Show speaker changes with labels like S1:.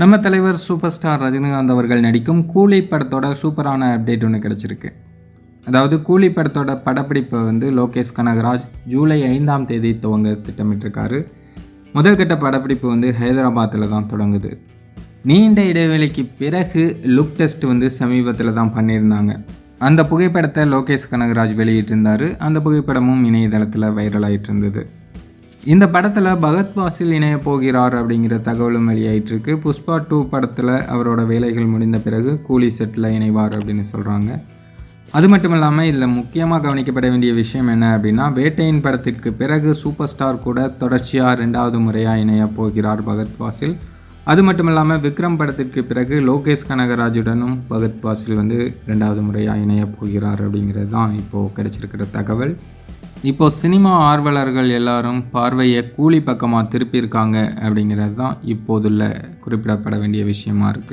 S1: நம்ம தலைவர் super star Rajinikanth அவர்கள் நடிக்கும் கூலி படத்தோட சூப்பரான அப்டேட் ஒன்று கிடச்சிருக்கு. அதாவது கூலி படத்தோட படப்பிடிப்பை வந்து லோகேஷ் கனகராஜ் ஜூலை ஐந்தாம் தேதி துவங்க திட்டமிட்டிருக்காரு. முதல் கட்ட படப்பிடிப்பு வந்து ஹைதராபாத்தில் தான் தொடங்குது. நீண்ட இடைவேளைக்கு பிறகு லுக் டெஸ்ட் வந்து சமீபத்தில் தான் பண்ணியிருந்தாங்க. அந்த புகைப்படத்தை லோகேஷ் கனகராஜ் வெளியிட்டிருந்தார். அந்த புகைப்படமும் இணையதளத்தில் வைரல் இருந்தது இந்த படத்தில் பகத் வாசில் இணைய போகிறார் அப்படிங்கிற தகவலும் வெளியாயிட்டு இருக்கு புஷ்பா டூ படத்தில் அவரோட வேலைகள் முடிந்த பிறகு கூலி செட்டில் இணைவார் அப்படின்னு சொல்கிறாங்க அது மட்டும் இல்லாமல் இதில் முக்கியமாக கவனிக்கப்பட வேண்டிய விஷயம் என்ன அப்படின்னா வேட்டையின் படத்திற்கு பிறகு சூப்பர் ஸ்டார் கூட தொடர்ச்சியாக ரெண்டாவது முறையாக இணைய போகிறார் பகத் வாசில் அது மட்டும் இல்லாமல் விக்ரம் படத்திற்கு பிறகு லோகேஷ் கனகராஜுடனும் பகத் வாசில் வந்து ரெண்டாவது முறையாக இணைய போகிறார் அப்படிங்கிறது தான் இப்போது கிடைச்சிருக்கிற தகவல். இப்போது சினிமா ஆர்வலர்கள் எல்லாரும் பார்வையை கூலி பக்கமாக திருப்பியிருக்காங்க அப்படிங்கிறது தான் இப்போதுள்ள குறிப்பிடப்பட வேண்டிய விஷயமா இருக்குது